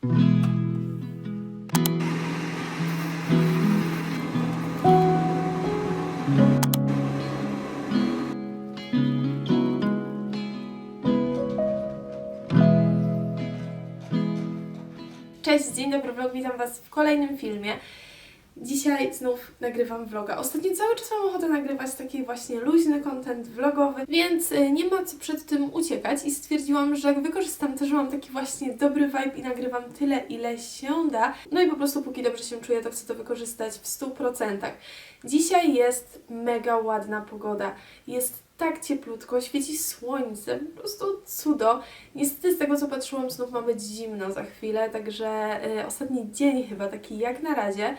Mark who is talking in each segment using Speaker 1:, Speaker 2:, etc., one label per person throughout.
Speaker 1: Cześć, dzień dobry vlog, witam Was w kolejnym filmie. Dzisiaj znów nagrywam vloga. Ostatnio cały czas mam ochotę nagrywać taki właśnie luźny content vlogowy, więc y, nie ma co przed tym uciekać i stwierdziłam, że wykorzystam to, że mam taki właśnie dobry vibe i nagrywam tyle, ile się da. No i po prostu póki dobrze się czuję, to chcę to wykorzystać w 100%. Dzisiaj jest mega ładna pogoda. Jest tak cieplutko, świeci słońce, po prostu cudo. Niestety z tego co patrzyłam znów ma być zimno za chwilę, także y, ostatni dzień chyba taki jak na razie.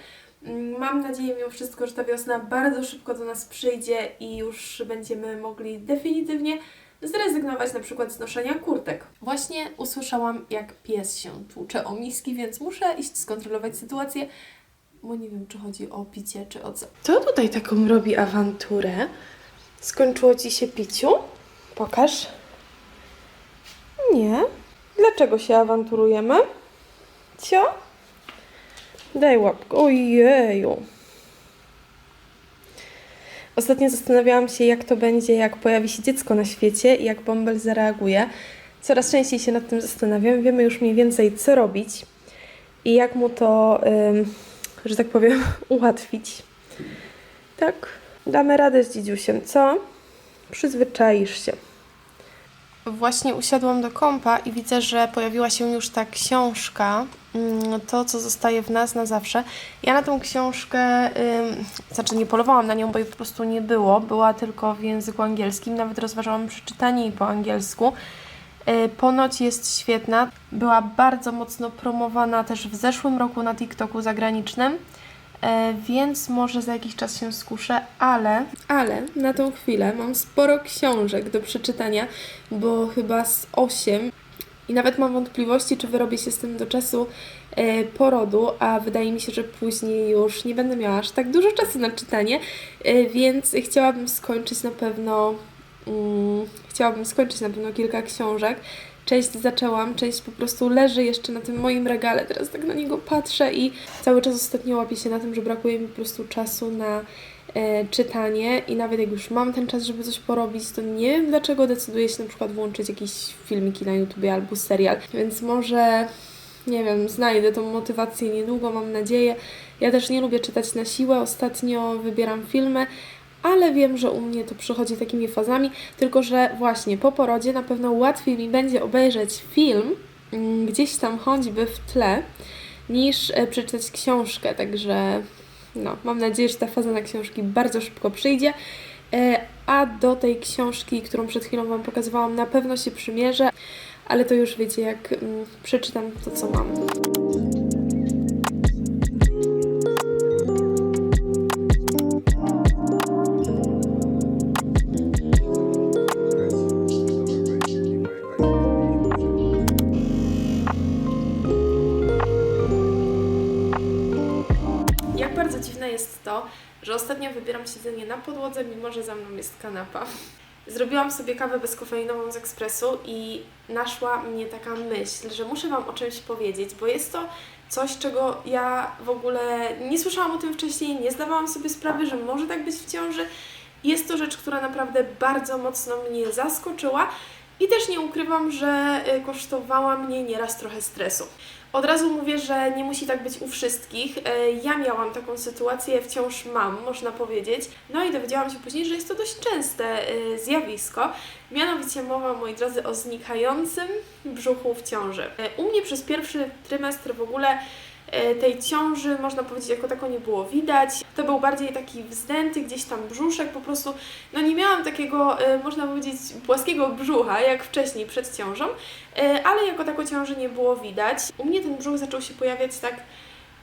Speaker 1: Mam nadzieję mimo wszystko, że ta wiosna bardzo szybko do nas przyjdzie i już będziemy mogli definitywnie zrezygnować na przykład z noszenia kurtek. Właśnie usłyszałam, jak pies się tłucze o miski, więc muszę iść skontrolować sytuację, bo nie wiem, czy chodzi o picie, czy o co. Kto tutaj taką robi awanturę? Skończyło Ci się piciu? Pokaż. Nie. Dlaczego się awanturujemy? Cio? Daj łapkę. Ojeju. Ostatnio zastanawiałam się, jak to będzie, jak pojawi się dziecko na świecie i jak bąbel zareaguje. Coraz częściej się nad tym zastanawiam. Wiemy już mniej więcej, co robić i jak mu to, ym, że tak powiem, ułatwić. Tak, damy radę z dzidziusiem, co? Przyzwyczaisz się. Właśnie usiadłam do kompa i widzę, że pojawiła się już ta książka, mm, to co zostaje w nas na zawsze. Ja na tą książkę, ym, znaczy nie polowałam na nią, bo jej po prostu nie było, była tylko w języku angielskim, nawet rozważałam przeczytanie jej po angielsku. Y, Ponoć jest świetna, była bardzo mocno promowana też w zeszłym roku na TikToku zagranicznym. E, więc może za jakiś czas się skuszę, ale, ale na tą chwilę mam sporo książek do przeczytania, bo chyba z 8 i nawet mam wątpliwości, czy wyrobię się z tym do czasu e, porodu, a wydaje mi się, że później już nie będę miała aż tak dużo czasu na czytanie, e, więc chciałabym skończyć na pewno mm, chciałabym skończyć na pewno kilka książek. Część zaczęłam, część po prostu leży jeszcze na tym moim regale. Teraz tak na niego patrzę i cały czas ostatnio łapię się na tym, że brakuje mi po prostu czasu na e, czytanie i nawet jak już mam ten czas, żeby coś porobić, to nie wiem dlaczego decyduję się na przykład włączyć jakieś filmiki na YouTubie albo serial. Więc może nie wiem, znajdę tą motywację niedługo, mam nadzieję. Ja też nie lubię czytać na siłę, ostatnio wybieram filmy, ale wiem, że u mnie to przychodzi takimi fazami, tylko że właśnie po porodzie na pewno łatwiej mi będzie obejrzeć film mm, gdzieś tam choćby w tle, niż e, przeczytać książkę, także no, mam nadzieję, że ta faza na książki bardzo szybko przyjdzie. E, A do tej książki, którą przed chwilą Wam pokazywałam, na pewno się przymierzę, ale to już wiecie, jak mm, przeczytam to, co mam. Dziwne jest to, że ostatnio wybieram siedzenie na podłodze, mimo że za mną jest kanapa. Zrobiłam sobie kawę bezkofeinową z ekspresu i naszła mnie taka myśl, że muszę Wam o czymś powiedzieć, bo jest to coś, czego ja w ogóle nie słyszałam o tym wcześniej, nie zdawałam sobie sprawy, że może tak być w ciąży. Jest to rzecz, która naprawdę bardzo mocno mnie zaskoczyła i też nie ukrywam, że y, kosztowała mnie nieraz trochę stresu. Od razu mówię, że nie musi tak być u wszystkich. E, Ja miałam taką sytuację, wciąż mam, można powiedzieć. No i dowiedziałam się później, że jest to dość częste e, zjawisko. Mianowicie mowa, moi drodzy, o znikającym brzuchu w ciąży. E, U mnie przez pierwszy trymestr w ogóle e, tej ciąży, można powiedzieć, jako tako nie było widać. To był bardziej taki wzdęty gdzieś tam brzuszek, po prostu, no nie miałam takiego, e, można powiedzieć, płaskiego brzucha, jak wcześniej przed ciążą, e, ale jako tako ciąży nie było widać. U mnie ten brzuch zaczął się pojawiać tak,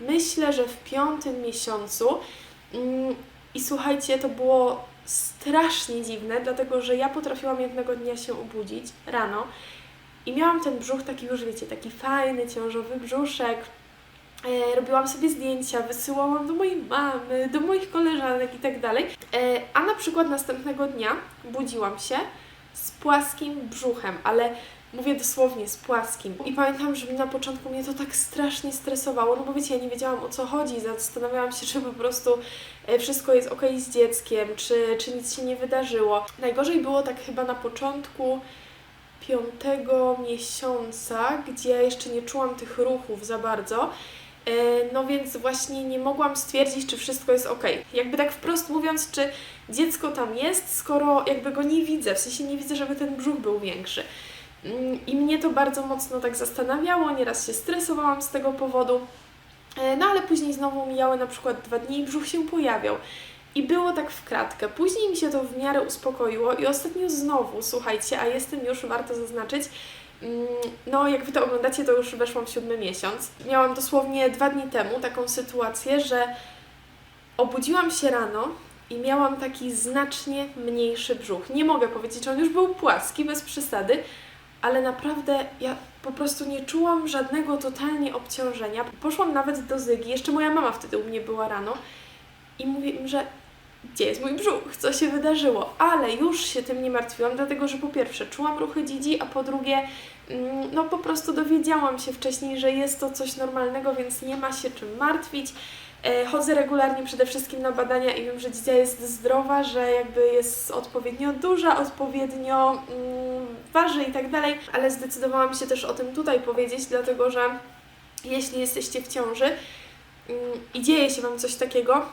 Speaker 1: myślę, że w piątym miesiącu Mm, i słuchajcie, to było strasznie dziwne, dlatego że ja potrafiłam jednego dnia się obudzić rano i miałam ten brzuch taki już, wiecie, taki fajny, ciążowy brzuszek, E, robiłam sobie zdjęcia, wysyłałam do mojej mamy, do moich koleżanek i tak dalej. E, a na przykład następnego dnia budziłam się z płaskim brzuchem, ale Mówię dosłownie, z płaskim. I pamiętam, że na początku mnie to tak strasznie stresowało, no bo wiecie, ja nie wiedziałam o co chodzi, zastanawiałam się, czy po prostu e, wszystko jest ok z dzieckiem, czy, czy nic się nie wydarzyło. Najgorzej było tak chyba na początku piątego miesiąca, gdzie ja jeszcze nie czułam tych ruchów za bardzo. E, No więc właśnie nie mogłam stwierdzić, czy wszystko jest ok. Jakby tak wprost mówiąc, czy dziecko tam jest, skoro jakby go nie widzę, w sensie nie widzę, żeby ten brzuch był większy. Mm, I mnie to bardzo mocno tak zastanawiało, nieraz się stresowałam z tego powodu. E, No ale później znowu mijały na przykład dwa dni i brzuch się pojawiał. I było tak w kratkę. Później mi się to w miarę uspokoiło i ostatnio znowu, słuchajcie, a jestem już, warto zaznaczyć, no jak Wy to oglądacie, to już weszłam w siódmy miesiąc. Miałam dosłownie dwa dni temu taką sytuację, że obudziłam się rano i miałam taki znacznie mniejszy brzuch. Nie mogę powiedzieć, że on już był płaski, bez przesady, ale naprawdę ja po prostu nie czułam żadnego totalnie obciążenia. Poszłam nawet do Zygi, jeszcze moja mama wtedy u mnie była rano i mówię im, że gdzie jest mój brzuch, co się wydarzyło, ale już się tym nie martwiłam, dlatego że po pierwsze czułam ruchy dzidzi, a po drugie mm, no po prostu dowiedziałam się wcześniej, że jest to coś normalnego, więc nie ma się czym martwić. E, Chodzę regularnie przede wszystkim na badania i wiem, że dzidzia jest zdrowa, że jakby jest odpowiednio duża, odpowiednio mm, waży i tak dalej, ale zdecydowałam się też o tym tutaj powiedzieć, dlatego że jeśli jesteście w ciąży mm, i dzieje się Wam coś takiego,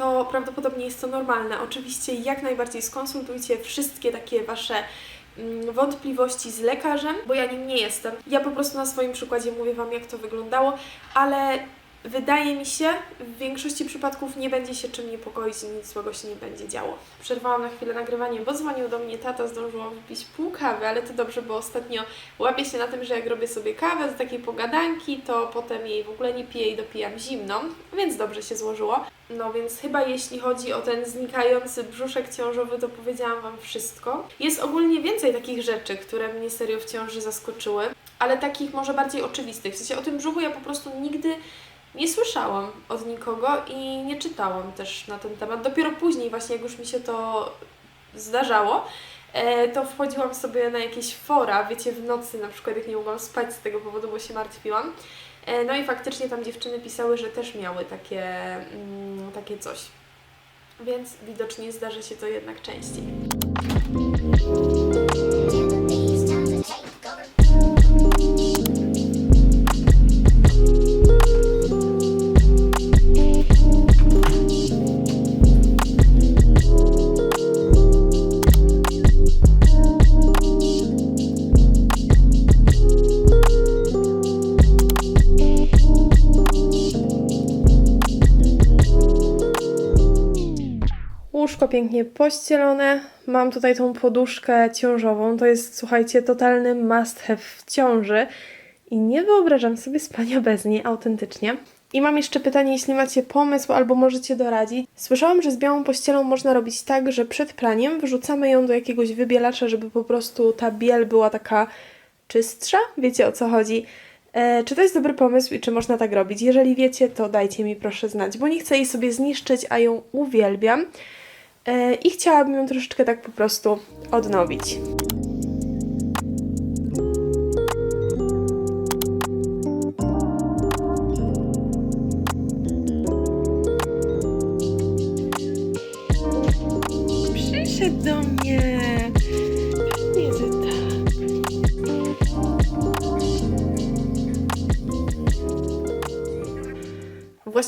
Speaker 1: to prawdopodobnie jest to normalne. Oczywiście jak najbardziej skonsultujcie wszystkie takie Wasze mm, wątpliwości z lekarzem, bo ja nim nie jestem. Ja po prostu na swoim przykładzie mówię Wam, jak to wyglądało, ale wydaje mi się, w większości przypadków nie będzie się czym niepokoić i nic złego się nie będzie działo. Przerwałam na chwilę nagrywanie, bo dzwonił do mnie tata, zdążyłam wypić pół kawy, ale to dobrze, bo ostatnio łapię się na tym, że jak robię sobie kawę z takiej pogadanki, to potem jej w ogóle nie piję i dopijam zimną, więc dobrze się złożyło. No więc chyba jeśli chodzi o ten znikający brzuszek ciążowy, to powiedziałam Wam wszystko. Jest ogólnie więcej takich rzeczy, które mnie serio w ciąży zaskoczyły, ale takich może bardziej oczywistych. W sensie o tym brzuchu ja po prostu nigdy nie słyszałam od nikogo i nie czytałam też na ten temat. Dopiero później właśnie, jak już mi się to zdarzało, e, to wchodziłam sobie na jakieś fora, wiecie, w nocy na przykład, jak nie mogłam spać z tego powodu, bo się martwiłam. E, No i faktycznie tam dziewczyny pisały, że też miały takie, mm, takie coś. Więc widocznie zdarzy się to jednak częściej. Pięknie pościelone. Mam tutaj tą poduszkę ciążową. To jest, słuchajcie, totalny must have w ciąży. I nie wyobrażam sobie spania bez niej, autentycznie. I mam jeszcze pytanie, jeśli macie pomysł albo możecie doradzić. Słyszałam, że z białą pościelą można robić tak, że przed praniem wrzucamy ją do jakiegoś wybielacza, żeby po prostu ta biel była taka czystsza. Wiecie o co chodzi. E, czy to jest dobry pomysł i czy można tak robić? Jeżeli wiecie, to dajcie mi proszę znać, bo nie chcę jej sobie zniszczyć, a ją uwielbiam. E, I chciałabym ją troszeczkę tak po prostu odnowić.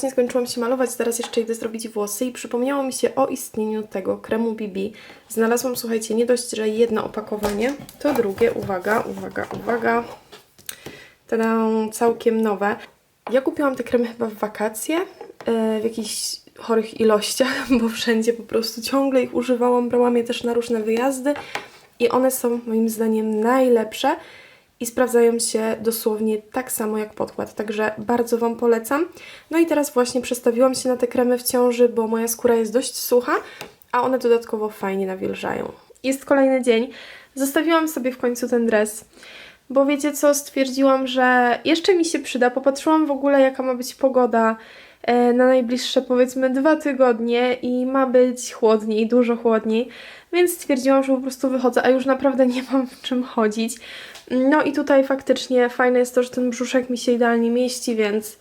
Speaker 1: Właśnie skończyłam się malować, teraz jeszcze idę zrobić włosy i przypomniało mi się o istnieniu tego kremu BB. Znalazłam, słuchajcie, nie dość, że jedno opakowanie, to drugie, uwaga, uwaga, uwaga, tada, całkiem nowe. Ja kupiłam te kremy chyba w wakacje, e, w jakichś chorych ilościach, bo wszędzie po prostu ciągle ich używałam, brałam je też na różne wyjazdy i one są moim zdaniem najlepsze i sprawdzają się dosłownie tak samo jak podkład, także bardzo Wam polecam. No i teraz właśnie przestawiłam się na te kremy w ciąży, bo moja skóra jest dość sucha, a one dodatkowo fajnie nawilżają. Jest kolejny dzień. Zostawiłam sobie w końcu ten dres, bo wiecie co, stwierdziłam, że jeszcze mi się przyda. Popatrzyłam w ogóle, jaka ma być pogoda na najbliższe powiedzmy dwa tygodnie i ma być chłodniej, dużo chłodniej, więc stwierdziłam, że po prostu wychodzę, a już naprawdę nie mam w czym chodzić. No i tutaj faktycznie fajne jest to, że ten brzuszek mi się idealnie mieści, więc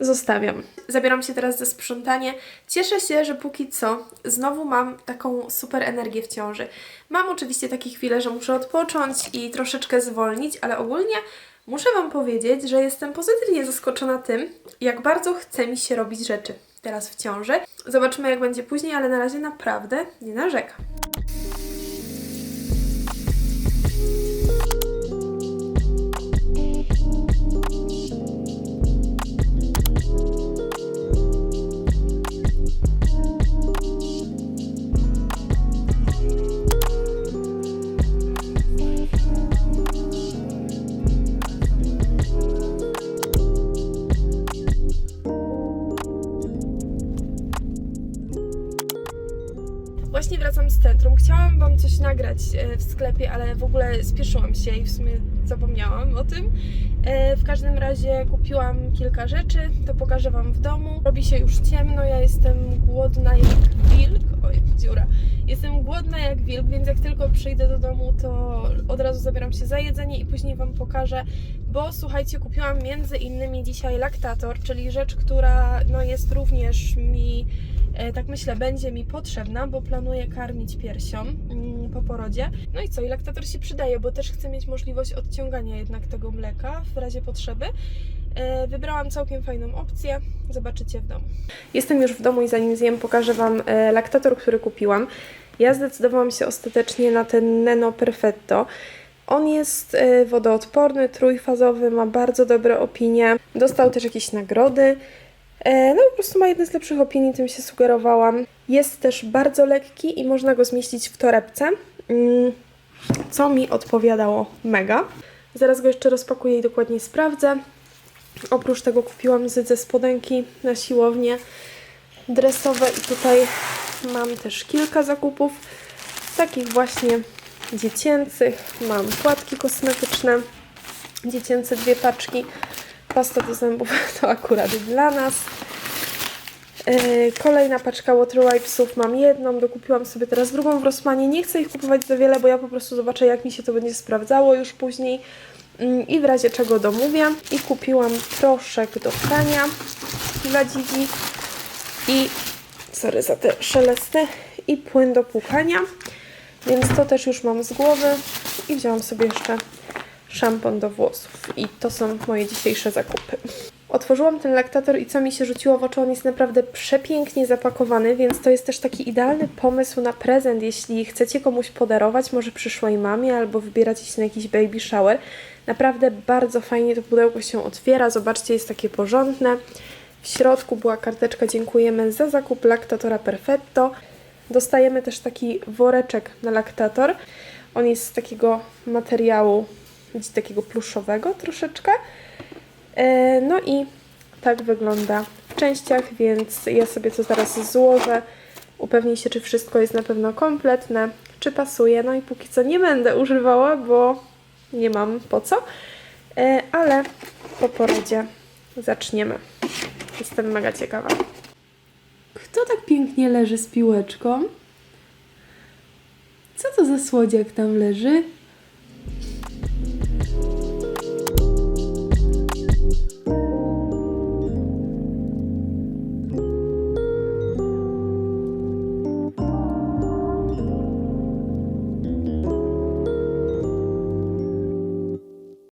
Speaker 1: zostawiam. Zabieram się teraz za sprzątanie. Cieszę się, że póki co znowu mam taką super energię w ciąży. Mam oczywiście takie chwile, że muszę odpocząć i troszeczkę zwolnić, ale ogólnie muszę Wam powiedzieć, że jestem pozytywnie zaskoczona tym, jak bardzo chce mi się robić rzeczy teraz w ciąży. Zobaczymy, jak będzie później, ale na razie naprawdę nie narzekam. W sklepie, ale w ogóle spieszyłam się i w sumie zapomniałam o tym. E, W każdym razie kupiłam kilka rzeczy, to pokażę Wam w domu. Robi się już ciemno, ja jestem głodna jak wilk. Oj, dziura. Jestem głodna jak wilk, więc jak tylko przyjdę do domu, to od razu zabieram się za jedzenie i później Wam pokażę, bo słuchajcie, kupiłam między innymi dzisiaj laktator, czyli rzecz, która no, jest również mi tak myślę, będzie mi potrzebna, bo planuję karmić piersią mm, po porodzie. No i co, i laktator się przydaje, bo też chcę mieć możliwość odciągania jednak tego mleka w razie potrzeby. E, Wybrałam całkiem fajną opcję, zobaczycie w domu. Jestem już w domu i zanim zjem, pokażę Wam e, laktator, który kupiłam. Ja zdecydowałam się ostatecznie na ten Neno Perfetto. On jest e, wodoodporny, trójfazowy, ma bardzo dobre opinie. Dostał też jakieś nagrody. E, No po prostu ma jedne z lepszych opinii, tym się sugerowałam. Jest też bardzo lekki i można go zmieścić w torebce, mm, co mi odpowiadało mega. Zaraz go jeszcze rozpakuję i dokładniej sprawdzę. Oprócz tego kupiłam ze spodenki na siłownię dresowe i tutaj mam też kilka zakupów takich właśnie dziecięcych. Mam płatki kosmetyczne, dziecięce dwie paczki, pasta do zębów to akurat dla nas. Yy, Kolejna paczka water wipesów, mam jedną, dokupiłam sobie teraz drugą w Rossmanie. Nie chcę ich kupować za wiele, bo ja po prostu zobaczę jak mi się to będzie sprawdzało już później Yy, i w razie czego domówię. I kupiłam proszek do prania dla Dzidzi i sorry za te szelesty i płyn do płukania. Więc to też już mam z głowy i wzięłam sobie jeszcze szampon do włosów. I to są moje dzisiejsze zakupy. Otworzyłam ten laktator i co mi się rzuciło w oczy, on jest naprawdę przepięknie zapakowany, więc to jest też taki idealny pomysł na prezent, jeśli chcecie komuś podarować, może przyszłej mamie, albo wybieracie się na jakiś baby shower. Naprawdę bardzo fajnie to pudełko się otwiera, zobaczcie, jest takie porządne. W środku była karteczka dziękujemy za zakup laktatora Perfetto. Dostajemy też taki woreczek na laktator. On jest z takiego materiału, widzicie, takiego pluszowego troszeczkę. E, No i tak wygląda w częściach, więc ja sobie to zaraz złożę. Upewnię się, czy wszystko jest na pewno kompletne, czy pasuje. No i póki co nie będę używała, bo nie mam po co. E, Ale po porodzie zaczniemy. Jestem mega ciekawa.
Speaker 2: Kto tak pięknie leży z piłeczką? Co to za słodziak tam leży?